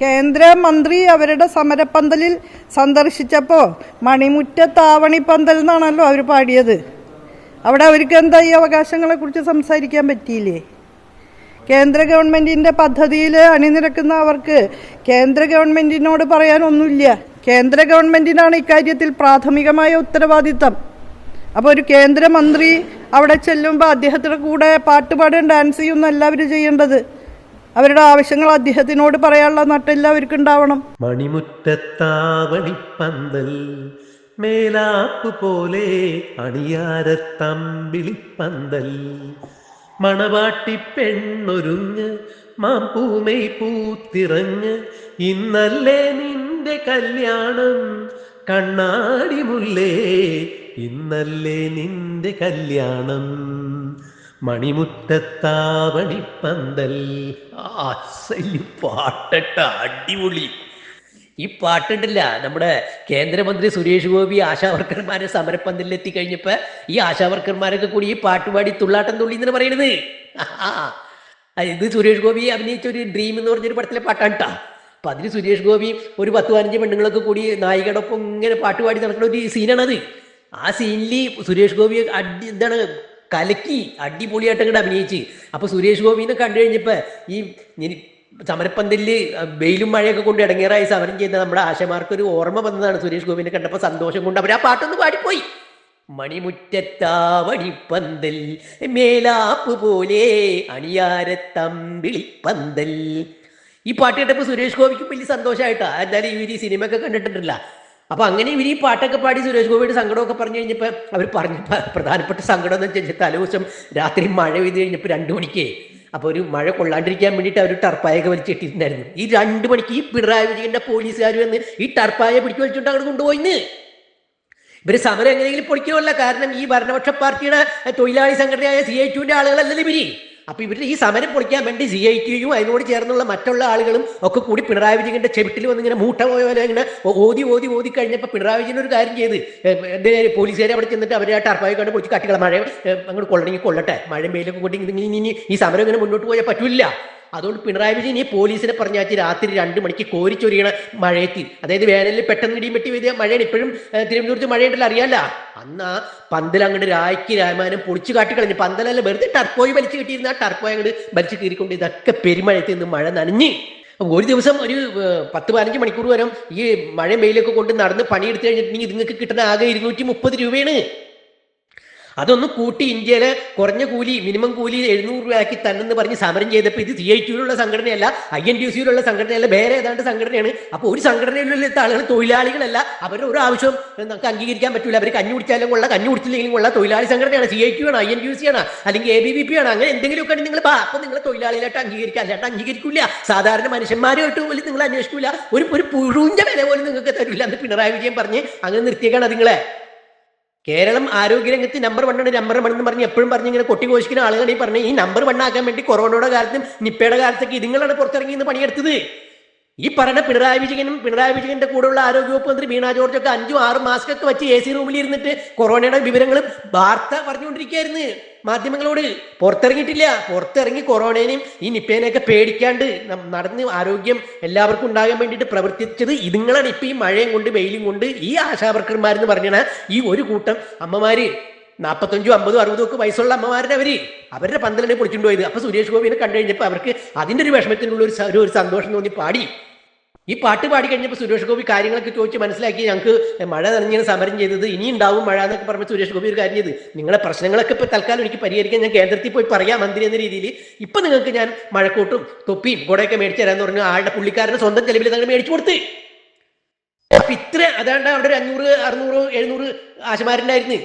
കേന്ദ്രമന്ത്രി അവരുടെ സമരപ്പന്തലിൽ സന്ദർശിച്ചപ്പോൾ മണിമുറ്റത്താവണിപ്പന്തൽ എന്നാണല്ലോ അവർ പാടിയത്. അവിടെ അവർക്ക് എന്താ ഈ അവകാശങ്ങളെക്കുറിച്ച് സംസാരിക്കാൻ പറ്റിയില്ലേ? കേന്ദ്ര ഗവൺമെന്റിന്റെ പദ്ധതിയിൽ അണിനിരക്കുന്ന അവർക്ക് കേന്ദ്ര ഗവൺമെന്റിനോട് പറയാനൊന്നുമില്ല. കേന്ദ്ര ഗവൺമെന്റിനാണ് ഇക്കാര്യത്തിൽ പ്രാഥമികമായ ഉത്തരവാദിത്തം. അപ്പോൾ ഒരു കേന്ദ്രമന്ത്രി അവിടെ ചെല്ലുമ്പോൾ അദ്ദേഹത്തിന്റെ കൂടെ പാട്ടുപാടും ഡാൻസ് ചെയ്യുന്ന എല്ലാവരും ചെയ്യേണ്ടത്. അവരുടെ ആവശ്യങ്ങൾ അദ്ദേഹത്തിനോട് പറയാനുള്ള നട്ടെല്ലാം അവർക്ക് ഉണ്ടാവണം മണിമുറ്റത്താവണിപ്പന്തൽ മേലാപ്പ് പോലെ അണിയാരത്തമ്പിളിപ്പന്തൽ മണവാട്ടി പെണ്ണൊരുങ്ങ് മാമ്പൂമൈ പൂത്തിറങ്ങ് ഇന്നല്ലേ നിന്റെ കല്യാണം? കണ്ണാടി മുല്ലേ ഇന്നല്ലേ നിന്റെ കല്യാണം? മണിമുറ്റത്താവണിപ്പന്തൽ. ആ അസൽ പാട്ടട്ട അടിപൊളി. ഈ പാട്ടുണ്ടല്ല നമ്മുടെ കേന്ദ്രമന്ത്രി സുരേഷ് ഗോപി ആശാവർക്കർമാരെ സമരപ്പന്തലിലെത്തി കഴിഞ്ഞപ്പോ ഈ ആശാവർക്കർമാരൊക്കെ കൂടി ഈ പാട്ടുപാടി തുള്ളാട്ടം തുള്ളി എന്നാണ് പറയണത്. ഇത് സുരേഷ് ഗോപി അഭിനയിച്ച ഒരു ഡ്രീം എന്ന് പറഞ്ഞൊരു പടത്തിലെ പാട്ടാണ് കേട്ടോ അപ്പൊ അതിന് സുരേഷ് ഗോപി ഒരു പത്ത് പതിനഞ്ച് പെണ്ണുങ്ങളൊക്കെ കൂടി നായികടൊപ്പം ഇങ്ങനെ പാട്ടുപാടി നടക്കുന്ന ഒരു സീനാണത് ആ സീനിൽ സുരേഷ് ഗോപി അടി എന്താണ് കലക്കി അടിപൊളിയായിട്ട് അങ്ങോട്ട് അഭിനയിച്ച്. അപ്പൊ സുരേഷ് ഗോപിനെ കണ്ടു കഴിഞ്ഞപ്പോ ഈ സമരപ്പന്തലിൽ വെയിലും മഴയൊക്കെ കൊണ്ട് ഇടങ്ങേറായി സമരം ചെയ്യുന്ന നമ്മുടെ ആശമാർക്ക് ഒരു ഓർമ്മ വന്നതാണ് സുരേഷ് ഗോപിനെ കണ്ടപ്പോൾ സന്തോഷം കൊണ്ട് അവർ ആ പാട്ടൊന്ന് പാടിപ്പോയി. മണിമുറ്റത്താവണിപ്പന്തൽ മേലാപ്പ് പോലെ അണിയാരത്തമ്പിളിപ്പന്തൽ. ഈ പാട്ട് കേട്ടപ്പോൾ സുരേഷ് ഗോപിക്ക് വലിയ സന്തോഷമായിട്ടാ എന്തായാലും ഈ സിനിമ ഒക്കെ കണ്ടിട്ടുണ്ടല്ല. അപ്പൊ അങ്ങനെ ഇവർ ഈ പാട്ടൊക്കെ പാടി സുരേഷ് ഗോപിയുടെ സങ്കടമൊക്കെ പറഞ്ഞു കഴിഞ്ഞപ്പോൾ അവർ പറഞ്ഞു പ്രധാനപ്പെട്ട സങ്കടം എന്ന് വെച്ചാൽ തലേദിവസം രാത്രി മഴ പെയ്ത് കഴിഞ്ഞപ്പോൾ രണ്ടു മണിക്ക് അപ്പോൾ ഒരു മഴ കൊള്ളാണ്ടിരിക്കാൻ വേണ്ടിയിട്ട് അവർ ടർപ്പായൊക്കെ വലിച്ചിട്ടിട്ടുണ്ടായിരുന്നു ഈ രണ്ട് മണിക്ക് ഈ പിണറായി വിജയന്റെ പോലീസുകാർ വന്ന് ഈ ടർപ്പായ പിടിച്ചു വലിച്ചുകൊണ്ട് അങ്ങോട്ട് കൊണ്ടുപോയിന്ന്. ഇവർ സമരം എങ്ങനെയെങ്കിലും പൊളിക്കണമല്ല. കാരണം ഈ ഭരണപക്ഷ പാർട്ടിയുടെ തൊഴിലാളി സംഘടനയായ സി ഐ ടുവിന്റെ ആളുകളല്ലല്ലോ ഇവർ. അപ്പൊ ഇവരുടെ ഈ സമരം പൊളിക്കാൻ വേണ്ടി സി ഐ ടിയും അതിനോട് ചേർന്നുള്ള മറ്റുള്ള ആളുകളും ഒക്കെ കൂടി പിണറായി വിജയന്റെ ചെവിട്ടിൽ വന്ന് ഇങ്ങനെ മൂട്ട പോയ പോലെ ഇങ്ങനെ ഓതി ഓതി ഓതി കഴിഞ്ഞപ്പോൾ പിണറായി വിജയൻ ഒരു കാര്യം ചെയ്ത് എന്റെ പോലീസുകാരെ അവിടെ ചെന്നിട്ട് അവരെ ആ കണ്ട് പൊളിച്ച് കട്ടികളെ മഴ അങ്ങോട്ട് കൊള്ളണമെങ്കിൽ കൊള്ളട്ടെ. മഴയും വെയിലൊക്കെ കൂട്ടി ഇനി ഈ സമരം ഇങ്ങനെ മുന്നോട്ട് പോയാൽ പറ്റില്ല. അതുകൊണ്ട് പിണറായി വിജയൻ ഈ പോലീസിനെ പറഞ്ഞാച്ച് രാത്രി രണ്ട് മണിക്ക് കോരിച്ചൊരിയണ മഴയത്തി. അതായത് വേനലിൽ പെട്ടെന്ന് ഇടിയും വെട്ടി വീതിയ മഴയാണ്. ഇപ്പോഴും തിരുവനന്തപുരത്ത് മഴയുണ്ടല്ലോ അറിയാല്ല അന്ന് ആ പന്തൽ അങ്ങോട്ട് രായ്ക്ക് രാമാനും പൊളിച്ചു കാട്ടി കളഞ്ഞു പന്തലല്ല വെറുതെ ടർപ്പോയി വലിച്ചു കിട്ടിയിരുന്ന ആ ടർപ്പോയി അങ്ങോട്ട് വലിച്ചു കീറിക്കൊണ്ട് ഇതൊക്കെ പെരുമഴയത്ത് നിന്ന് മഴ നനഞ്ഞ്. ഒരു ദിവസം ഒരു പത്ത് പതിനഞ്ച് മണിക്കൂർ വരെ ഈ മഴ മെയിലൊക്കെ കൊണ്ട് നടന്ന് പണിയെടുത്ത് കഴിഞ്ഞിട്ടുണ്ടെങ്കിൽ നിങ്ങൾക്ക് കിട്ടുന്ന ആകെ ഇരുന്നൂറ്റി മുപ്പത് രൂപയാണ്. അതൊന്ന് കൂട്ടി ഇന്ത്യയിലെ കുറഞ്ഞ കൂലി മിനിമം കൂലി എഴുന്നൂറ് രൂപയാക്കി തന്നെന്ന് പറഞ്ഞ് സമരം ചെയ്തപ്പോൾ ഇത് സി ഐ ടിയിലുള്ള സംഘടനയല്ല ഐ എൻ ടി സിയിലുള്ള സംഘടനയല്ല വേറെ ഏതാണ്ട് സംഘടനയാണ്. അപ്പോൾ ഒരു സംഘടനയിലുള്ള ആളുകൾ തൊഴിലാളികളല്ല. അവരുടെ ഒരു ആവശ്യം നമുക്ക് അംഗീകരിക്കാൻ പറ്റില്ല അവർ കഞ്ഞു കുടിച്ചാലും കൊള്ള കഞ്ഞു കുടിച്ചില്ലെങ്കിലും കൊള്ള. തൊഴിലാളി സംഘടനയാണ് സി ഐ ടി ആണ് ഐ എൻ ടി സി ആണ് അല്ലെങ്കിൽ എ ബി ബി പി ആണ് അങ്ങനെ എന്തെങ്കിലുമൊക്കെ നിങ്ങൾ അപ്പോൾ നിങ്ങൾ തൊഴിലാളികളായിട്ട് അംഗീകരിക്കുക. അല്ലാണ്ട് അംഗീകരിക്കില്ല സാധാരണ മനുഷ്യന്മാരുമായിട്ട് പോലും നിങ്ങൾ അന്വേഷിക്കില്ല ഒരു ഒരു പുഴുഞ്ഞ വില പോലും നിങ്ങൾക്ക് തരില്ല എന്ന് പിണറായി വിജയൻ പറഞ്ഞ് അങ്ങനെ നിർത്തിയേക്കാണ് നിങ്ങളെ. കേരളം ആരോഗ്യരംഗത്ത് നമ്പർ വണ്ണാണ് നമ്പർ വൺ എന്ന് പറഞ്ഞ് എപ്പോഴും പറഞ്ഞ് ഇങ്ങനെ കൊട്ടി ഘോഷിക്കുന്ന ആളുകൾ ഈ പറഞ്ഞ് ഈ നമ്പർ വണ്ണാക്കാൻ വേണ്ടി കൊറോണയുടെ കാലത്തും നിപ്പയുടെ കാലത്തൊക്കെ ഇതുങ്ങളാണ് പുറത്തിറങ്ങി ഇന്ന് പണിയെടുത്തത്. ഈ പറഞ്ഞ പിണറായി വിജയനും പിണറായി വിജയന്റെ കൂടെയുള്ള ആരോഗ്യവകുപ്പ് മന്ത്രി വീണ ജോർജ് ഒക്കെ അഞ്ചും ആറും മാസ്ക് ഒക്കെ വെച്ച് എ സി റൂമിൽ ഇരുന്നിട്ട് കൊറോണയുടെ വിവരങ്ങളും വാർത്ത പറഞ്ഞുകൊണ്ടിരിക്കുകയായിരുന്നു മാധ്യമങ്ങളോട്. പുറത്തിറങ്ങിയിട്ടില്ല. പുറത്തിറങ്ങി കൊറോണേനെയും ഈ നിപ്പേനെയൊക്കെ പേടിക്കാണ്ട് നടന്ന് ആരോഗ്യം എല്ലാവർക്കും ഉണ്ടാകാൻ വേണ്ടിയിട്ട് പ്രവർത്തിച്ചത് ഇതുങ്ങളാണ്. ഇപ്പൊ ഈ മഴയും കൊണ്ട് വെയിലും കൊണ്ട് ഈ ആശാവർക്കർമാരെന്ന് പറഞ്ഞാൽ ഈ ഒരു കൂട്ടം അമ്മമാര്. നാൽപ്പത്തഞ്ചും അമ്പതും അറുപതും ഒക്കെ വയസ്സുള്ള അമ്മമാരുടെ അവർ. അവരുടെ പന്തലിനെ പൊളിച്ചുകൊണ്ട് പോയത്. അപ്പൊ സുരേഷ് ഗോപിനെ കണ്ടു കഴിഞ്ഞപ്പോൾ അവർക്ക് അതിന്റെ ഒരു വിഷമത്തിനുള്ള ഒരു ഒരു സന്തോഷം തോന്നി പാടി. ഈ പാട്ട് പാടി കഴിഞ്ഞപ്പോൾ സുരേഷ് ഗോപി കാര്യങ്ങളൊക്കെ ചോദിച്ച് മനസ്സിലാക്കി ഞങ്ങൾക്ക് മഴ നനഞ്ഞാണ് സമരം ചെയ്തത് ഇനി ഉണ്ടാവും മഴ എന്നൊക്കെ പറഞ്ഞ് സുരേഷ് ഗോപി ഒരു കാര്യം ചെയ്ത് നിങ്ങളെ പ്രശ്നങ്ങളൊക്കെ ഇപ്പോൾ തൽക്കാലം എനിക്ക് പരിഹരിക്കാൻ ഞാൻ കേന്ദ്രത്തിൽ പോയി പറയാം മന്ത്രി എന്ന രീതിയിൽ. ഇപ്പൊ നിങ്ങൾക്ക് ഞാൻ മഴക്കൂട്ടും തൊപ്പിയും കൂടെയൊക്കെ മേടിച്ചു തരാന്ന് പറഞ്ഞു ആളുടെ പുള്ളിക്കാരന്റെ സ്വന്തം ചെലവിൽ തങ്ങൾ മേടിച്ചു കൊടുത്ത്. അപ്പൊ ഇത്ര അതാണ്ട് അവിടെ ഒരു അഞ്ഞൂറ് അറുന്നൂറ് എഴുന്നൂറ് ആശമാരുണ്ടായിരുന്നു.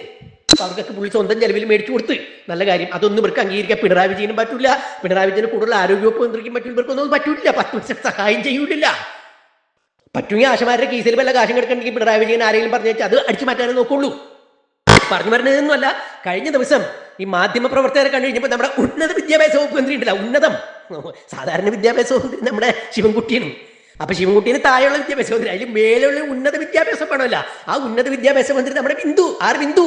അപ്പൊ അവർക്കൊക്കെ പുള്ളി സ്വന്തം ചെലവിൽ മേടിച്ചു കൊടുത്ത്. നല്ല കാര്യം അതൊന്നും ഇവർക്ക് അംഗീകരിക്കാൻ പിണറായി വിജയനും പറ്റില്ല പിണറായി വിജയന് കൂടുതൽ ആരോഗ്യവകുപ്പ് മന്ത്രിക്കും പറ്റില്ല ഇവർക്കൊന്നും പറ്റൂല. പത്ത് വർഷം സഹായം ചെയ്യൂലില്ല പറ്റുമെങ്കിൽ ആശമാരുടെ കേസിൽ വല്ല കാശം കിടക്കണമെങ്കിൽ പിണറായി വിജയൻ ആരെങ്കിലും പറഞ്ഞു അത് അടിച്ചു മാറ്റാനേ നോക്കുള്ളൂ. പറഞ്ഞു വരണതെന്നല്ല കഴിഞ്ഞ ദിവസം ഈ മാധ്യമ പ്രവർത്തകരെ കണ്ടു കഴിഞ്ഞപ്പോൾ നമ്മുടെ ഉന്നത വിദ്യാഭ്യാസ വകുപ്പ് മന്ത്രി ഉന്നതം. സാധാരണ വിദ്യാഭ്യാസ വകുപ്പ് നമ്മുടെ ശിവൻകുട്ടിയാണ്. അപ്പൊ ശിവൻകുട്ടിന് താഴെയുള്ള വിദ്യാഭ്യാസ മന്ത്രി അതിൽ മേലുള്ള ഉന്നത വിദ്യാഭ്യാസം വേണമല്ല ആ ഉന്നത വിദ്യാഭ്യാസ മന്ത്രി നമ്മുടെ ബിന്ദു ആർ ബിന്ദു.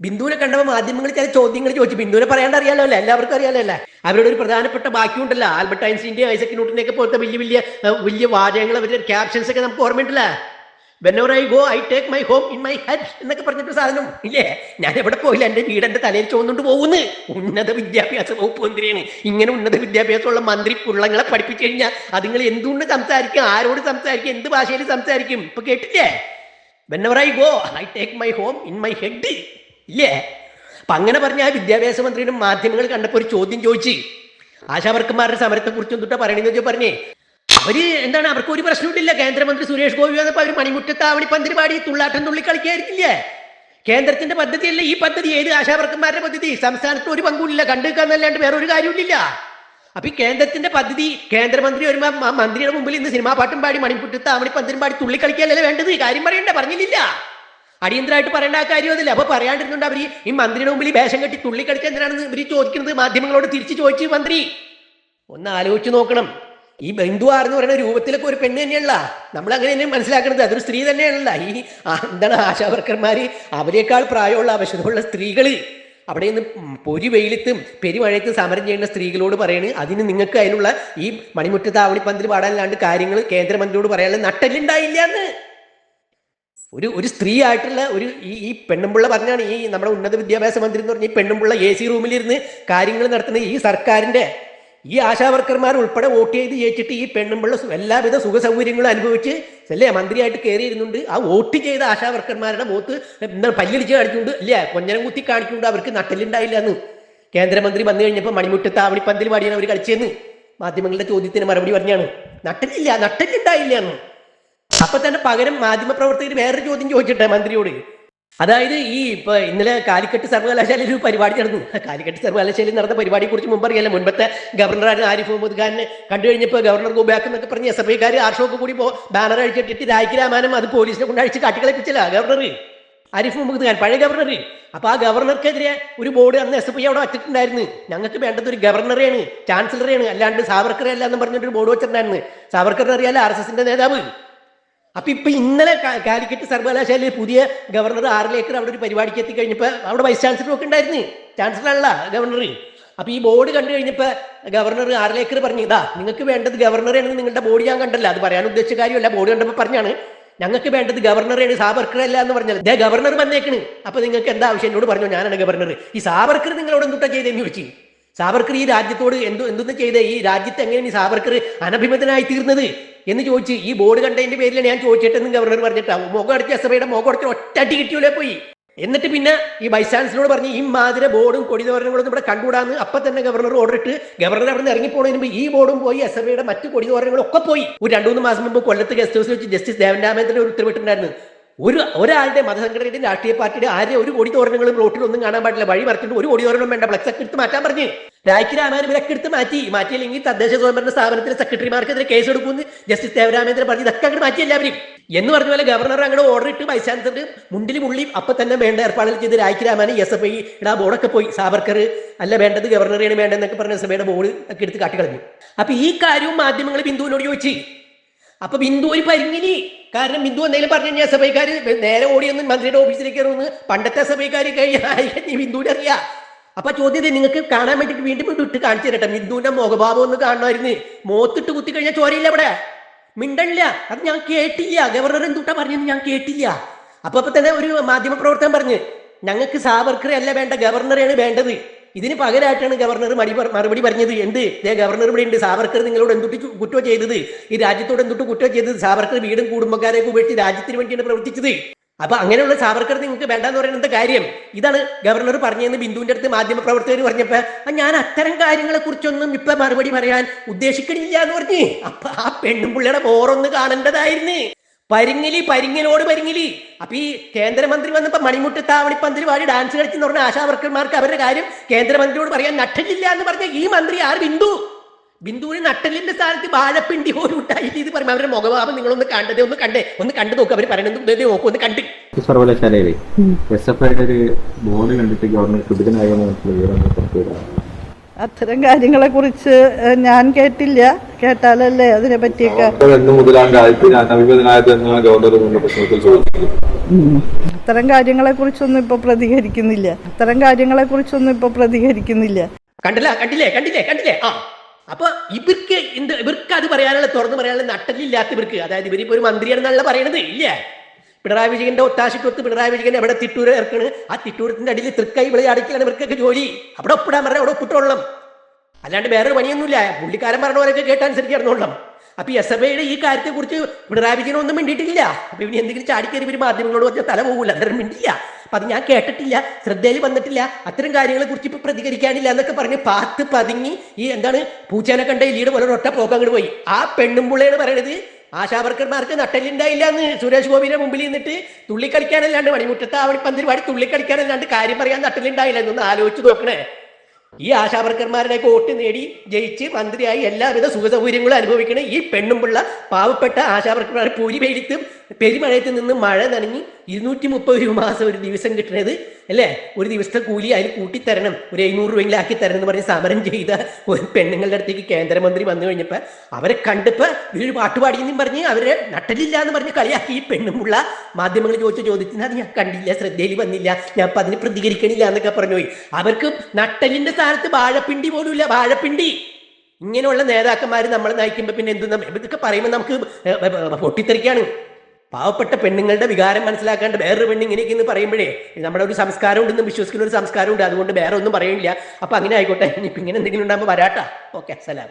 ബിന്ദുവിനെ കണ്ടപ്പോൾ മാധ്യമങ്ങൾ ചില ചോദ്യങ്ങൾ ചോദിച്ചു. ബിന്ദുവിനെ പറയാണ്ട് അറിയാലോ അല്ലേ? എല്ലാവർക്കും അറിയാലോ അല്ലേ? അവരുടെ ഒരു പ്രധാനപ്പെട്ട ബാക്കിയുണ്ടല്ലോ. ആൽബർട്ട് ഐൻസ്റ്റീന്റെ ഐസക് ന്യൂട്ടനെ ഒക്കെ പോലത്തെ വലിയ വലിയ വലിയ വാചകങ്ങൾ അവരുടെ ക്യാപ്ഷൻസ് ഒക്കെ നമുക്ക് ഓർമ്മയുണ്ടല്ല? Whenever I go I take my home in my head എന്നൊക്കെ പറഞ്ഞിട്ട് സാധനം ഇല്ലേ? ഞാൻ എവിടെ പോയില്ല. എന്റെ വീട് എന്റെ തലയിൽ ചോന്നുകൊണ്ട് പോകുന്നു. ഉന്നത വിദ്യാഭ്യാസ വകുപ്പ് മന്ത്രിയാണ്. ഇങ്ങനെ ഉന്നത വിദ്യാഭ്യാസമുള്ള മന്ത്രി പുള്ളങ്ങളെ പഠിപ്പിച്ചു കഴിഞ്ഞാൽ അതുങ്ങൾ എന്തുകൊണ്ട് സംസാരിക്കും? ആരോട് സംസാരിക്കും? എന്ത് ഭാഷയിൽ സംസാരിക്കും? ഇപ്പൊ കേട്ടില്ലേ? Whenever I go I take my home in my head ഇല്ലേ? അപ്പൊ അങ്ങനെ പറഞ്ഞ ആ വിദ്യാഭ്യാസ മന്ത്രിയുടെ മാധ്യമങ്ങൾ കണ്ടപ്പോൾ ഒരു ചോദ്യം ചോദിച്ചു. ആശാവർക്കന്മാരുടെ സമരത്തെ കുറിച്ച് എന്തുട്ടാ പറയണെന്ന് വെച്ചാൽ പറഞ്ഞേ. അവർ എന്താണ് അവർക്ക് ഒരു പ്രശ്നമില്ല കേന്ദ്രമന്ത്രി സുരേഷ് ഗോപി വന്നപ്പോ അവർ മണിമുറ്റത്താവണി പന്തിരി പാടി തുള്ളാട്ടം തുള്ളി കളിക്കായിരിക്കില്ലേ കേന്ദ്രത്തിന്റെ പദ്ധതി പദ്ധതിയല്ല ഈ പദ്ധതി? ഏത് ആശാവർക്കന്മാരുടെ പദ്ധതി? സംസ്ഥാനത്ത് ഒരു പങ്കുമില്ല. കണ്ടുവെക്കാന്നല്ലാണ്ട് വേറെ ഒരു കാര്യമില്ല അപ്പൊ ഈ കേന്ദ്രത്തിന്റെ പദ്ധതി കേന്ദ്രമന്ത്രി വരുമ്പോ മന്ത്രിയുടെ മുമ്പിൽ ഇന്ന് സിനിമാ പാട്ടും പാടി മണിപ്പുറ്റത്ത് ആവണി പന്തിരും പാടി തുള്ളി കളിക്കാനല്ലേ വേണ്ടത്. കാര്യം പറയണ്ട പറഞ്ഞില്ല അടിയന്തരമായിട്ട് പറയേണ്ട ആ കാര്യം അതല്ലേ. അപ്പൊ പറയാണ്ടിരുന്നുണ്ട് അവർ ഈ മന്ത്രിയുടെ മുമ്പിൽ ഈ വേഷം കെട്ടി തുള്ളി കളിക്കാൻ എന്തിനാണെന്ന് ഇവർ ചോദിക്കുന്നത് മാധ്യമങ്ങളോട് തിരിച്ചു ചോദിച്ചു മന്ത്രി. ഒന്ന് ആലോചിച്ച് നോക്കണം. ഈ ബന്ധുവാർ എന്ന് പറയുന്ന രൂപത്തിലൊക്കെ ഒരു പെണ്ണ് തന്നെയല്ല നമ്മൾ അങ്ങനെ തന്നെ മനസ്സിലാക്കുന്നത് അതൊരു സ്ത്രീ തന്നെയാണല്ല. ഈ എന്താണ് ആശാവർക്കർമാര്? അവരെക്കാൾ പ്രായമുള്ള അവശതമുള്ള സ്ത്രീകൾ. അവിടെ നിന്ന് പൊരി വെയിലത്തും പെരുമഴയത്തും സമരം ചെയ്യുന്ന സ്ത്രീകളോട് പറയാണ്. അതിന് നിങ്ങൾക്ക് അതിനുള്ള ഈ മണിമുറ്റത്ത് ആവണിപ്പന്തിൽ പാടാനില്ലാണ്ട് കാര്യങ്ങൾ കേന്ദ്രമന്ത്രിയോട് പറയാനുള്ള നട്ടല്ലുണ്ടായില്ല എന്ന്. ഒരു ഒരു സ്ത്രീ ആയിട്ടുള്ള ഒരു ഈ ഈ പെണ്ണുമ്പിള്ള പറഞ്ഞാണ് ഈ നമ്മുടെ ഉന്നത വിദ്യാഭ്യാസ മന്ത്രി എന്ന് പറഞ്ഞ ഈ പെണ്ണുമ്പിള്ള എ സി റൂമിലിരുന്ന് കാര്യങ്ങൾ നടത്തുന്ന ഈ സർക്കാരിന്റെ ഈ ആശാവർക്കർമാർ ഉൾപ്പെടെ വോട്ട് ചെയ്ത് ജയിച്ചിട്ട് ഈ പെണ്ണുമ്പിള്ള എല്ലാവിധ സുഖ സൗകര്യങ്ങളും അനുഭവിച്ച് അല്ലേ മന്ത്രിയായിട്ട് കയറിയിരുന്നുണ്ട്. ആ വോട്ട് ചെയ്ത ആശാവർക്കർമാരുടെ വോട്ട് എന്താ പല്ലിടിച്ച് കാണിച്ചുകൊണ്ട് അല്ലേ കൊഞ്ഞനം കുത്തി കാണിച്ചുകൊണ്ട് അവർക്ക് നട്ടലുണ്ടായില്ല എന്ന് കേന്ദ്രമന്ത്രി വന്നു കഴിഞ്ഞപ്പോൾ മണിമുറ്റത്ത് ആവണിപ്പന്തിൽ പാടിയാണ് അവർ കളിച്ചെന്ന് മാധ്യമങ്ങളുടെ ചോദ്യത്തിന് മറുപടി പറഞ്ഞാണ്. നട്ടലില്ല നട്ടലുണ്ടായില്ല എന്ന് അപ്പൊ തന്നെ പകരം മാധ്യമപ്രവർത്തകർ വേറൊരു ചോദ്യം ചോദിച്ചിട്ടെ മന്ത്രിയോട്? അതായത് ഈ ഇപ്പൊ ഇന്നലെ കാലിക്കറ്റ് സർവകലാശാലയിൽ ഒരു പരിപാടി നടന്നു. കാലിക്കറ്റ് സർവകലാശാലയിൽ നടന്ന പരിപാടിയെ കുറിച്ച് മുമ്പ് അറിയാലോ മുൻപത്തെ ഗവർണറാണ് ആരിഫ് മുഹമ്മദ് ഖാനെ കണ്ടു കഴിഞ്ഞപ്പോൾ ഗവർണർ ഗോബാക്ക് എന്നൊക്കെ പറഞ്ഞ് എസ് എഫ് ഐക്കാർ ആർഷോക്ക് കൂടി പോ ബാനർ അഴിച്ചിട്ടിട്ട് രാഖി രാമാനം അത് പോലീസിനെ കൊണ്ട് അഴിച്ച് ഗവർണർ. ആരിഫ് മുഹമ്മദ് ഖാൻ പഴയ ഗവർണർ. അപ്പൊ ആ ഗവർണർക്കെതിരെ ഒരു ബോർഡ് അന്ന് എസ് ഐ അവിടെ വച്ചിട്ടുണ്ടായിരുന്നു. ഞങ്ങൾക്ക് വേണ്ടത് ഒരു ഗവർണറെയാണ് ചാൻസലറെയാണ്. അല്ലാണ്ട് സാവർക്കറെ അല്ല എന്ന് പറഞ്ഞിട്ട് ഒരു ബോർഡ് വെച്ചിട്ടുണ്ടായിരുന്നു. സാവർക്കറിനെ അറിയാലോ ആർ എസ് എസിന്റെ നേതാവ്. അപ്പൊ ഇപ്പൊ ഇന്നലെ കാലിക്കറ്റ് സർവകലാശാലയിൽ പുതിയ ഗവർണർ ആറിലേക്കർ അവിടെ ഒരു പരിപാടിക്ക് എത്തിക്കഴിഞ്ഞപ്പോ അവിടെ വൈസ് ചാൻസലർ ഒക്കെ ഉണ്ടായിരുന്നു. ചാൻസലർ അല്ല ഗവർണർ അപ്പൊ ഈ ബോർഡ് കണ്ടു കഴിഞ്ഞപ്പോ ഗവർണർ ആറിലേക്കർ പറഞ്ഞു ഇതാ നിങ്ങൾക്ക് വേണ്ടത് ഗവർണറാണെന്ന് നിങ്ങളുടെ ബോർഡ് ഞാൻ കണ്ടല്ല. അത് പറയാൻ ഉദ്ദേശിച്ച കാര്യമല്ല. ബോർഡ് കണ്ടപ്പോ പറഞ്ഞാണ് ഞങ്ങൾക്ക് വേണ്ടത് ഗവർണറാണ് സാബർക്കർ അല്ല എന്ന് പറഞ്ഞത്. ദേ ഗവർണർ വന്നേക്കണ്. അപ്പൊ നിങ്ങൾക്ക് എന്താ ആവശ്യം? എന്നോട് പറഞ്ഞു ഞാനാണ് ഗവർണർ ഈ സാബർക്കർ നിങ്ങളോട് എന്തുട്ടാ ചെയ്തതെന്ന് ചോദിച്ചു. സാവർക്കർ ഈ രാജ്യത്തോട് എന്തു എന്തെന്ന് ചെയ്തേ? ഈ രാജ്യത്തെ എങ്ങനെയാണ് ഈ സാവർക്കർ അനഭിമതനായി തീർന്നത്? എന്ന് ചോദിച്ച് ഈ ബോർഡ് കണ്ടതിന്റെ പേരിൽ ഞാൻ ചോദിച്ചിട്ടെന്ന് ഗവർണർ പറഞ്ഞിട്ടാവും മുഖം അടച്ച എസ്എഫയുടെ മുഖം അടിച്ച് ഒറ്റ അടി കിട്ടിയോലെ പോയി? എന്നിട്ട് പിന്നെ ഈ വൈസ് ചാൻസലറോട് പറഞ്ഞ് ഈ മാതിരി ബോർഡും കൊടി ഇവിടെ കണ്ടുകൂടാന്ന് അപ്പൊ തന്നെ ഗവർണർ ഓർഡർ ഇട്ട് ഗവർണർ അവിടെ നിന്ന് ഇറങ്ങിപ്പോണതിന് മുമ്പ് ഈ ബോർഡും പോയി എസ് എഫ് മറ്റു കൊടി ഒക്കെ പോയി. ഒരു രണ്ടു മൂന്ന് മാസം മുമ്പ് കൊല്ലത്ത് ഗസ്റ്റ് ഹൗസിൽ വെച്ച് ജസ്റ്റിസ് ദേവൻരാമേന്ദ്രൻ ഒരു ഉത്തരവിട്ടുണ്ടായിരുന്നു ഒരു ഒരാളുടെ മതസംഘടനയുടെ രാഷ്ട്രീയ പാർട്ടിയുടെ ആരെയും ഒരു കൊടി റോട്ടിൽ ഒന്നും കാണാൻ പാടില്ല. വഴി മറിച്ചിട്ട് ഒരു കൊടി തോരണം വേണ്ട. ഫ്ലക്സ് എടുത്ത് മാറ്റാൻ പറഞ്ഞു. രാജ്യ രാമായണം ഇവരൊക്കെ എടുത്ത് മാറ്റി. മാറ്റിയില്ലെങ്കിൽ തദ്ദേശ സ്വയംഭരണ സ്ഥാപനത്തിലെ സെക്രട്ടറിമാർക്കെതിരെ കേസ് എടുക്കുമെന്ന് ജസ്റ്റിസ് ദേവരാമേന്ദ്രൻ പറഞ്ഞു ഇതൊക്കെ അങ്ങോട്ട് മാറ്റി എല്ലാവരും എന്ന് പറഞ്ഞ പോലെ ഗവർണർ അങ്ങോട്ട് ഓർഡർ ഇട്ട് വൈസ് ചാൻസലർ മുണ്ടിൽ മുള്ളി അപ്പൊ തന്നെ വേണ്ട ഏർപ്പാടുകൾ ചെയ്ത് രാജ്യ രാമാനും എസ് എഫ് ഐ ഇടാ ബോർഡൊക്കെ പോയി. സാവർക്കർ അല്ല വേണ്ടത് ഗവർണറെയാണ് വേണ്ടതെന്നൊക്കെ പറഞ്ഞ എസ് എഫ് ഐയുടെ ബോർഡ് ഒക്കെ എടുത്ത് കാട്ടിക്കളഞ്ഞു. അപ്പൊ ഈ കാര്യവും മാധ്യമങ്ങൾ ബിന്ദുവിനോട് ചോദിച്ചു. അപ്പൊ ബിന്ദു ഒരു പരിങ്ങിനി കാരണം ബിന്ദു എന്തെങ്കിലും പറഞ്ഞു കഴിഞ്ഞാൽ സഭയ്ക്കാര് നേരെ ഓടിയൊന്നും മന്ത്രിയുടെ ഓഫീസിലേക്ക് കയറുമെന്ന് പണ്ടത്തെ സഭയ്ക്കാര് കഴിഞ്ഞാൽ ബിന്ദുവിനെ അറിയാം. അപ്പൊ ചോദ്യത്തെ നിങ്ങൾക്ക് കാണാൻ വേണ്ടിട്ട് വീണ്ടും വീണ്ടും ഇട്ട് കാണിച്ചു തരട്ടെ. മിന്ദുവിന്റെ മുഖഭാവം ഒന്ന് കാണണമായിരുന്നു. മോത്തിട്ട് കുത്തി കഴിഞ്ഞാൽ ചോരയില്ല അവിടെ മിണ്ടല്ല അത് ഞാൻ കേട്ടില്ല. ഗവർണർ എന്തുട്ടാ പറഞ്ഞെന്ന് ഞാൻ കേട്ടില്ല. അപ്പൊ അപ്പൊ തന്നെ ഒരു മാധ്യമ പ്രവർത്തകൻ പറഞ്ഞു ഞങ്ങൾക്ക് സാവർക്കറെ അല്ല വേണ്ട ഗവർണറെയാണ് വേണ്ടത്. ഇതിന് പകരമായിട്ടാണ് ഗവർണർ മടി മറുപടി പറഞ്ഞത്. എന്ത്? ദേ ഗവർണർ ഇവിടെ ഉണ്ട്. സാവർക്കർ നിങ്ങളോട് എന്തുട്ട് കുറ്റം ചെയ്തത്? ഈ രാജ്യത്തോട് എന്തുട്ട് കുറ്റോ ചെയ്തത്? സാവർക്കർ വീടും കുടുംബക്കാരെയൊക്കെ ഉപേക്ഷിച്ച് രാജ്യത്തിന് വേണ്ടിയാണ് പ്രവർത്തിച്ചത്. അപ്പൊ അങ്ങനെയുള്ള സാവർക്കർ നിങ്ങൾക്ക് വേണ്ടെന്ന് പറയുന്നത് കാര്യം? ഇതാണ് ഗവർണർ പറഞ്ഞതെന്ന് ബിന്ദുവിന്റെ അടുത്ത് മാധ്യമ പ്രവർത്തകർ പറഞ്ഞപ്പോ ഞാൻ അത്തരം കാര്യങ്ങളെ കുറിച്ചൊന്നും ഇപ്പൊ മറുപടി പറയാൻ ഉദ്ദേശിക്കണില്ല എന്ന് പറഞ്ഞു. അപ്പൊ ആ പെണ്ണും പുള്ളിയുടെ ബോറൊന്ന് കാണേണ്ടതായിരുന്നു. പരിങ്ങിലി പരിങ്ങിലോട് പരിങ്ങിലി. അപ്പൊ ഈ കേന്ദ്രമന്ത്രി വന്നപ്പോ മണിമുട്ട് പന്തിൽ വാടി ഡാൻസ് കളിച്ചെന്ന് പറഞ്ഞ ആശാവർക്കർമാർക്ക് അവരുടെ കാര്യം കേന്ദ്രമന്ത്രിയോട് പറയാൻ നട്ടില്ല എന്ന് പറഞ്ഞ ഈ മന്ത്രി ആർ ബിന്ദു. ബിന്ദുവിന് നട്ടലിന്റെ സ്ഥാനത്ത് വാഴപ്പിണ്ടി പോലും ഉണ്ടായില്ല ഇത് പറയുമ്പോൾ അവരുടെ മുഖഭാവം നിങ്ങളൊന്ന് കണ്ടതേ ഒന്ന് കണ്ടേ ഒന്ന് കണ്ടു നോക്കുക അവർ പറയുന്നത് നോക്കൂ ഒന്ന് കണ്ട്. സർവകലാശാലയിലെ എസ് എഫ് ഐയുടെ ഒരു ബോർഡ് കണ്ടിട്ട് ഗവർണർ വരാം അത്തരം കാര്യങ്ങളെ കുറിച്ച് ഞാൻ കേട്ടില്ല. കേട്ടാലല്ലേ അതിനെ പറ്റിയൊക്കെ? അത്തരം കാര്യങ്ങളെ കുറിച്ചൊന്നും ഇപ്പൊ പ്രതികരിക്കുന്നില്ല. അത്തരം കാര്യങ്ങളെ കുറിച്ചൊന്നും ഇപ്പൊ പ്രതികരിക്കുന്നില്ല. കണ്ടില്ല കണ്ടില്ലേ കണ്ടില്ലേ കണ്ടില്ലേ? ആ. അപ്പൊ ഇവർക്ക് എന്ത് ഇവർക്ക് അത് പറയാനുള്ള തുറന്നു പറയാനുള്ള നട്ടലില്ലാത്ത ഇവർക്ക് അതായത് ഇവരിപ്പോ ഒരു മന്ത്രിയാണെന്നല്ല പറയണത് ഇല്ല? പിണറായി വിജയന്റെ ഒത്താശക്കൊത്ത് പിണറായി വിജയൻ എവിടെ തിട്ടൂർ ഇറക്കണ്? ആ തിട്ടൂരത്തിന്റെ അടിയിൽ തൃക്കൈ വിളി അടിക്കലാണ് ഇവർക്കൊക്കെ ജോലി. അവിടെ ഒപ്പിടാൻ പറഞ്ഞാൽ അവിടെ ഒപ്പിട്ടോളണം. അല്ലാണ്ട് വേറൊരു പണിയൊന്നുമില്ല. പുള്ളിക്കാരൻ പറഞ്ഞ പോലെയൊക്കെ കേട്ടനുസരിച്ച് ഇറന്നോളണം അപ്പൊ എസ് എഫ് ഐയുടെ ഈ കാര്യത്തെ കുറിച്ച് പിണറായി ഒന്നും മിണ്ടിയിട്ടില്ല. അപ്പൊ ഇനി എന്തെങ്കിലും ചാടിക്കയറി വരും മാധ്യമങ്ങളോട് പറഞ്ഞാൽ തല പോകൂല. അന്നേരം മിണ്ടില്ല. അപ്പൊ അത് ഞാൻ കേട്ടിട്ടില്ല ശ്രദ്ധയിൽ വന്നിട്ടില്ല. അത്തരം കാര്യങ്ങളെ കുറിച്ച് ഇപ്പൊ പ്രതികരിക്കാനില്ല എന്നൊക്കെ പറഞ്ഞ് പാത്ത് പതുങ്ങി ഈ എന്താണ് പൂച്ചേനെ കണ്ട എലിയുടെ പോലെ ഒറ്റ പോക്ക് അങ്ങോട്ട് പോയി. ആ പെണ്ണും പെണ്ണുമ്പുള്ളയാണ് പറയണത് ആശാവർക്കർമാർക്ക് നട്ടലുണ്ടായില്ല എന്ന് സുരേഷ് ഗോപിയുടെ മുമ്പിൽ നിന്നിട്ട് തുള്ളിക്കളിക്കാനല്ലാണ്ട് മണിമുറ്റത്ത് അവിടെ പന്തിൽ പാടി തുള്ളിക്കളിക്കാനല്ലാണ്ട് കാര്യം പറയാൻ നട്ടലുണ്ടായില്ല എന്നൊന്ന് ആലോചിച്ച് നോക്കണേ. ഈ ആശാവർക്കർമാരുടെ വോട്ട് നേടി ജയിച്ച് മന്ത്രിയായി എല്ലാവിധ സുഖ സൗകര്യങ്ങളും അനുഭവിക്കണ ഈ പെണ്ണുമ്പിള്ള പാവപ്പെട്ട ആശാവർക്കർമാർ പൂരി വെയിലത്തും പെരുമഴയത്ത് നിന്ന് മഴ നനഞ്ഞ് ഇരുന്നൂറ്റി മുപ്പത് രൂപ മാസം ഒരു ദിവസം കിട്ടുന്നത് അല്ലേ? ഒരു ദിവസത്തെ കൂലി അതിൽ കൂട്ടിത്തരണം. ഒരു എഴുന്നൂറ് രൂപയെങ്കിലും ആക്കി തരണം എന്ന് പറഞ്ഞ് സമരം ചെയ്ത ഒരു പെണ്ണുങ്ങളുടെ അടുത്തേക്ക് കേന്ദ്രമന്ത്രി വന്നു കഴിഞ്ഞപ്പോൾ അവരെ കണ്ടപ്പോൾ ഇവരൊരു പാട്ടുപാടിയെന്നും പറഞ്ഞ് അവരെ നട്ടലില്ല എന്ന് പറഞ്ഞ് കളിയാക്കി. ഈ പെണ്ണുമുള്ള മാധ്യമങ്ങൾ ചോദിച്ച ചോദ്യത്തിന് അത് ഞാൻ കണ്ടില്ല ശ്രദ്ധയിൽ വന്നില്ല. ഞാൻ അപ്പം അതിന് പ്രതികരിക്കണില്ല എന്നൊക്കെ പറഞ്ഞു പോയി. അവർക്ക് നട്ടലിന്റെ സ്ഥാനത്ത് വാഴപ്പിണ്ടി പോലും ഇല്ല വാഴപ്പിണ്ടി. ഇങ്ങനെയുള്ള നേതാക്കന്മാർ നമ്മളെ നയിക്കുമ്പോൾ പിന്നെ എന്ത് ഇതൊക്കെ പറയുമ്പോൾ നമുക്ക് പൊട്ടിത്തെറിക്കാണ്. പാവപ്പെട്ട പെണ്ണുങ്ങളുടെ വികാരം മനസ്സിലാക്കാണ്ട് വേറൊരു പെണ്ണ് ഇങ്ങനെയൊക്കെ എന്ന് പറയുമ്പോഴേ നമ്മുടെ ഒരു സംസ്കാരം ഉണ്ടെന്ന് വിശ്വസിക്കുന്ന ഒരു സംസ്കാരം ഉണ്ട്. അതുകൊണ്ട് വേറെ ഒന്നും പറയില്ല അപ്പൊ അങ്ങനെ ആയിക്കോട്ടെ. ഇനിയിപ്പോ ഇങ്ങനെ എന്തെങ്കിലും ഉണ്ടാകുമ്പോൾ വരാട്ടാ. ഓക്കെ സലാം.